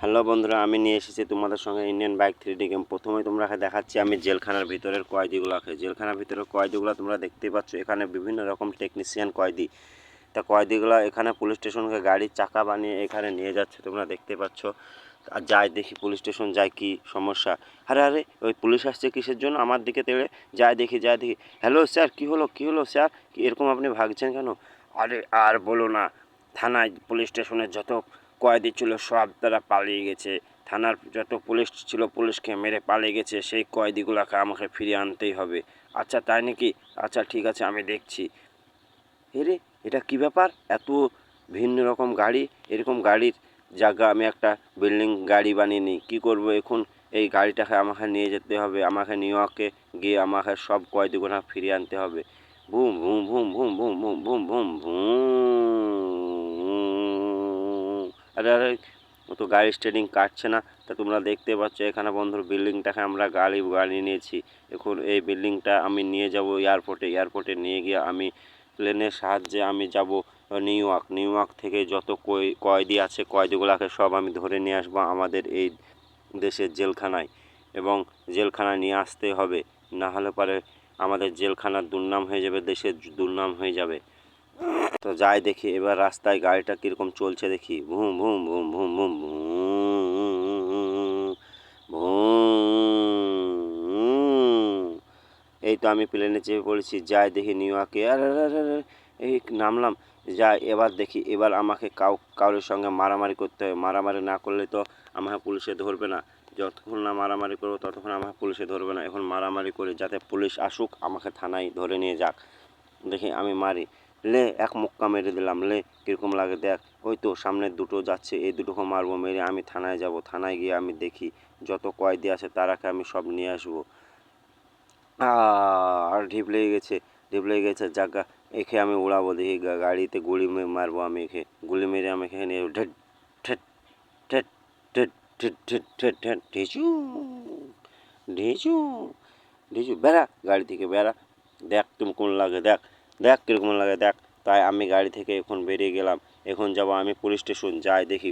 Hello বন্ধুরা, আমি নিয়ে এসেছি তোমাদের সঙ্গে Indian bike three D game প্রথমে তোমরা দেখাচ্ছি আমি জেলখানার ভিতরের কয়েদিগুলোকে। জেলখানার ভিতরের কয়েদিগুলো তোমরা দেখতেই পাচ্ছ, এখানে বিভিন্ন রকম টেকনিশিয়ান কয়েদি। তা কয়েদিগুলো এখানে পুলিশ স্টেশনকে গাড়ির চাকা বানিয়ে এখানে নিয়ে যাচ্ছে, তোমরা দেখতে পাচ্ছ। আর যাই দেখি পুলিশ স্টেশন যায় কি সমস্যা। আরে আরে, ওই পুলিশ আসছে কিসের জন্য? আমার দিকে তেড়ে। যাই দেখি যাই দেখি। হ্যালো স্যার, কি হলো কি হলো স্যার? এরকম আপনি ভাগছেন কেন? আরে, আর বলো না, থানায় পুলিশ স্টেশনের যত কয়েদি ছিল, সব তারা পালিয়ে গেছে। থানার যত পুলিশ ছিল, পুলিশকে মেরে পালিয়ে গেছে। সেই কয়েদিগুলোকে আমাকে ফিরিয়ে আনতেই হবে। আচ্ছা তাই নাকি? আচ্ছা ঠিক আছে, আমি দেখছি। এরে এটা কি ব্যাপার? এত ভিন্ন রকম গাড়ি? এরকম গাড়ির জায়গা, আমি একটা বিল্ডিং গাড়ি বানিয়ে নিই। কী করব এখন? এই গাড়িটাকে আমাকে নিয়ে যেতে হবে। আমাকে নিউ ইয়র্কে গিয়ে আমাকে সব কয়েদিগুলো ফিরিয়ে আনতে হবে। Boom boom boom boom boom boom boom boom boom ও তো গাড়ি স্টেডিং কাটছে না। তা তোমরা দেখতে পাচ্ছ এখানে বন্ধুর বিল্ডিংটাকে আমরা গাড়ি গাড়ি নিয়েছি। এখন এই বিল্ডিংটা আমি নিয়ে যাব এয়ারপোর্টে এয়ারপোর্টে নিয়ে গিয়ে আমি প্লেনের সাহায্যে আমি যাব নিউ ইয়র্ক নিউ ইয়র্ক থেকে যত কই- কয়েদি আছে, কয়েদিগুলোকে সব আমি ধরে নিয়ে আসব আমাদের এই দেশের জেলখানায়। এবং জেলখানায় নিয়ে আসতে হবে। না হলে পরে আমাদের জেলখানার দুর্নাম হয়ে যাবে, দেশের দুর্নাম হয়ে যাবে। তো যাই দেখি এবার রাস্তায় গাড়িটা কীরকম চলছে দেখি। ভুম ভুম ভুম ভুম ভুম ভুম এই তো আমি প্লেনে চেপে পড়েছি। যাই দেখি নিউ ইয়র্কে। আরে, এই নামলাম। যাই এবার দেখি এবার আমাকে কাউ কারোর সঙ্গে মারামারি করতে হবে মারামারি না করলে তো আমাকে পুলিশে ধরবে না। যতক্ষণ না মারামারি করব ততক্ষণ আমাকে পুলিশে ধরবে না। এখন মারামারি করে যাতে পুলিশ আসুক আমাকে থানায় ধরে নিয়ে যাক। দেখি আমি মারি। লে, এক মুক্কা মেরে দিলাম, লে, কীরকম লাগে দেখ। ওই তো সামনের দুটো যাচ্ছে, এই দুটোকে মারবো, মেরে আমি থানায় যাব, থানায় গিয়ে আমি দেখি যত কয়েদি আছে তারাকে আমি সব নিয়ে আসব। আর ঢিপ লেগে গেছে, ঢিপ লেগে গেছে জায়গা এখে আমি উড়াবো, দেখি গাড়িতে গুলি মারবো আমি এখে গুলি মেরে আমি এখানে ঢেট ঠেট ঠেট ঢিচু ঢিচু ঢিচু, বেড়া, গাড়ি থেকে বেড়া। দেখ তুমি কোন লাগে, দেখ। দেখ কীরকম লাগে দেখ তাই আমি গাড়ি থেকে এখন বেরিয়ে গেলাম এখন যাব আমি পুলিশ স্টেশন যাই দেখি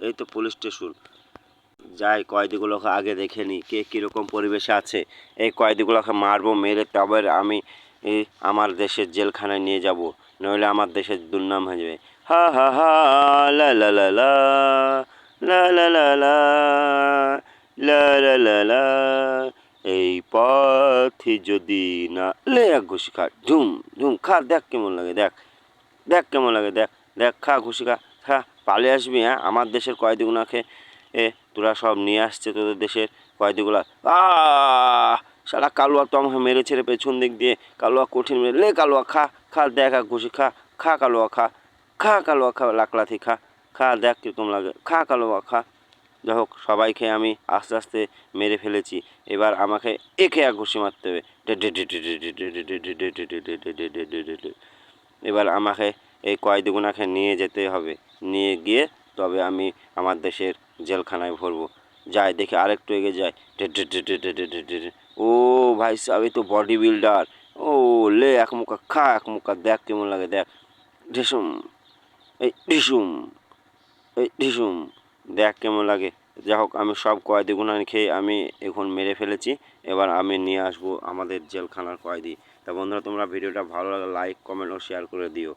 এই তো পুলিশ স্টেশন যাই কয়েদিগুলোকে আগে দেখে নিই কে কীরকম পরিবেশে আছে এই কয়েদিগুলোকে মারবো মেরে তবে আমি আমার দেশের জেলখানায় নিয়ে যাব নইলে আমার দেশের দুর্নাম হয়ে যাবে হা হা হা লা এই পথে যদি না লে এক ঘুষি খা ঝুম ঝুম খা দেখ কেমন লাগে দেখ দেখ কেমন লাগে দেখ দেখ খা ঘুষি খা খা পালিয়ে আসবি হ্যাঁ আমার দেশের কয়েদিগুনাকে এ তোরা সব নিয়ে আসছে তোদের দেশের কয়েদিগুলা আহ সারা কালুয়া তো আমাকে মেরেছে রে পেছন দিক দিয়ে কালুয়া কঠিন মেরে লে কালুয়া খা খা দেখ ঘুষি খা খা কালুয়া খা খা কালুয়া খা লাকলাথি খা খা দেখ কীরকম লাগে খা কালুয়া খা যাই হোক সবাইকে আমি আস্তে আস্তে মেরে ফেলেছি এবার আমাকে একে এক ঘুষি মারতে হবে এবার আমাকে এই কয়েদিগুনাকে নিয়ে যেতে হবে নিয়ে গিয়ে তবে আমি আমার দেশের জেলখানায় ভরবো। যাই দেখে আরেকটু এগিয়ে যাই ও ভাই সাহেব তো বডি বিল্ডার ও লে, এক মুখা খা, এক মুখা দেখ কেমন লাগে, দেখ। ঢিসুম, এই ঢিসুম এই ঢিসুম, দেখ কেমন লাগে। যাই হোক, আমি সব কয়েদিগুনা খেয়ে আমি এখন মেরে ফেলেছি। এবার আমি নিয়ে আসব আমাদের জেলখানার কয়েদি। তা বন্ধুরা, তোমরা ভিডিওটা ভালো লাগে লাইক কমেন্ট ও শেয়ার করে দিও।